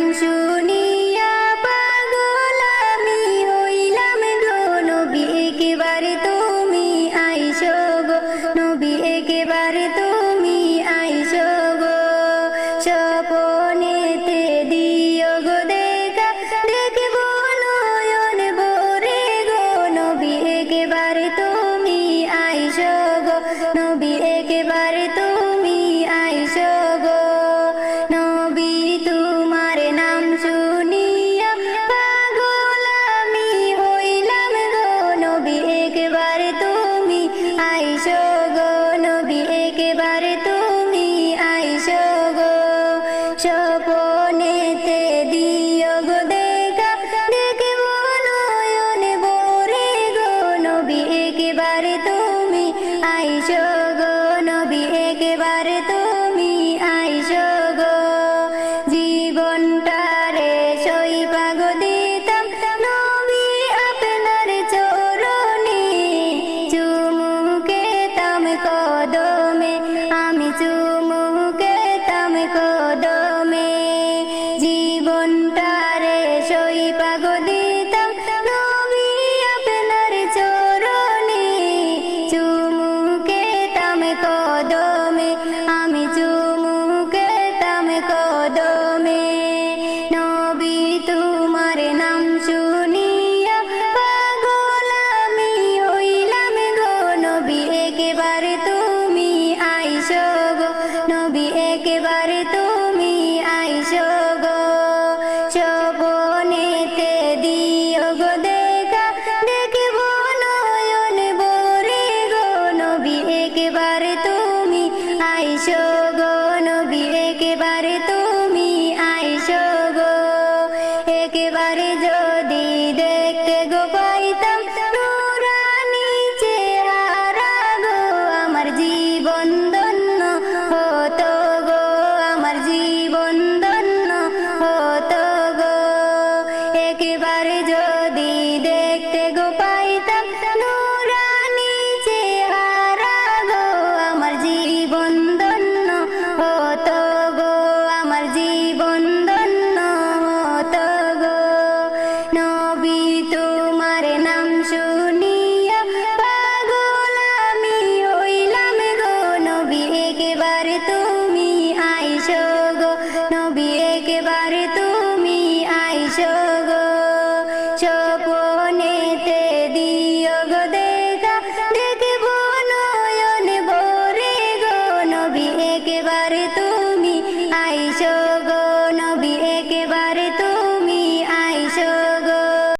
around you আইসো গো নবী একেবারে তুমি আইসো গো। সব একেবারে একবার তুমি আইসো গো, নবী একবার তুমি আইসো গো। স্বপনেতে দিও গো দেখা, দেখব নয়ন ভরে গো। নবী একবার তুমি আইসো